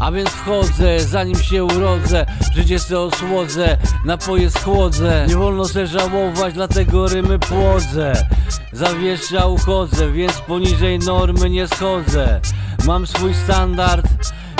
A więc wchodzę, zanim się urodzę. Życie se osłodzę, napoje schłodzę. Nie wolno se żałować, dlatego rymy płodzę. Zawiesza uchodzę, więc poniżej normy nie schodzę. Mam swój standard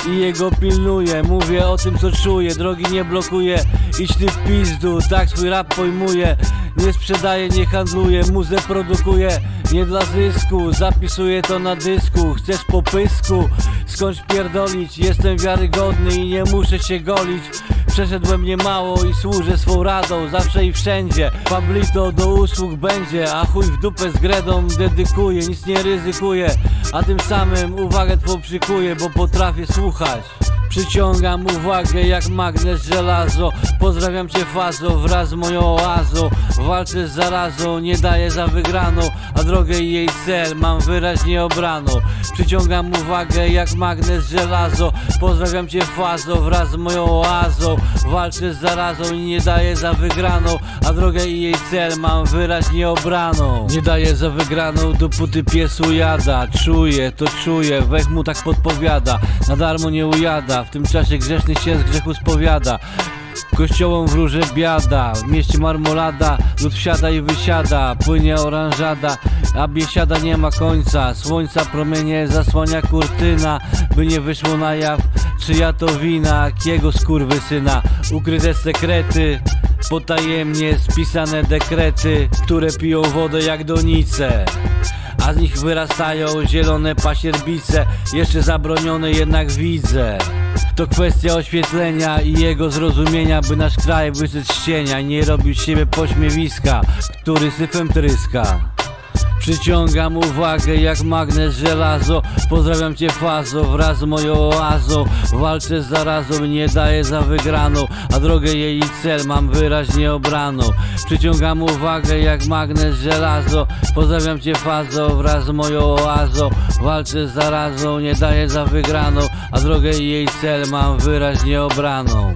i jego pilnuję. Mówię o tym co czuję, drogi nie blokuję. Idź ty w pizdu, tak swój rap pojmuję. Nie sprzedaję, nie handluję, muzę produkuję Nie dla zysku, zapisuję to na dysku. Chcesz po pysku, skądś pierdolić? Jestem wiarygodny i nie muszę się golić. Przeszedłem niemało i służę swą radą Zawsze i wszędzie. Pablito do usług będzie A chuj w dupę z gredą dedykuję Nic nie ryzykuję A tym samym uwagę twą przykuję Bo potrafię słuchać. Przyciągam uwagę jak magnes żelazo. Pozdrawiam cię fazo wraz z moją oazą. Walczę z zarazą, nie daję za wygraną. A drogę i jej cel mam wyraźnie obraną. Przyciągam uwagę jak magnes żelazo. Pozdrawiam cię fazo wraz z moją oazą. Walczę z zarazą i nie daję za wygraną. A drogę i jej cel mam wyraźnie obraną. Nie daję za wygraną dopóty piesu jada Czuję, to czuję, wech mu tak podpowiada Na darmo nie ujada, w tym czasie grzeszny się z grzechu spowiada. Kościołom wróży biada, w mieście marmolada Lud wsiada i wysiada, płynie oranżada A biesiada nie ma końca, słońca promienie zasłania kurtyna By nie wyszło na jaw, czyja to wina, kiego skurwysyna. Ukryte sekrety, potajemnie spisane dekrety Które piją wodę jak donice a z nich wyrastają zielone pasierbice Jeszcze zabronione jednak widzę. To kwestia oświetlenia i jego zrozumienia By nasz kraj wyszedł z cienia nie robił z siebie pośmiewiska Który syfem tryska Przyciągam uwagę jak magnes żelazo. Pozdrawiam cię fazo wraz z moją oazą. Walczę z zarazą nie daję za wygraną. A drogę jej i cel mam wyraźnie obraną. Przyciągam uwagę jak magnes żelazo. Pozdrawiam cię fazo wraz z moją oazą. Walczę z zarazą, nie daję za wygraną. A drogę jej cel mam wyraźnie obraną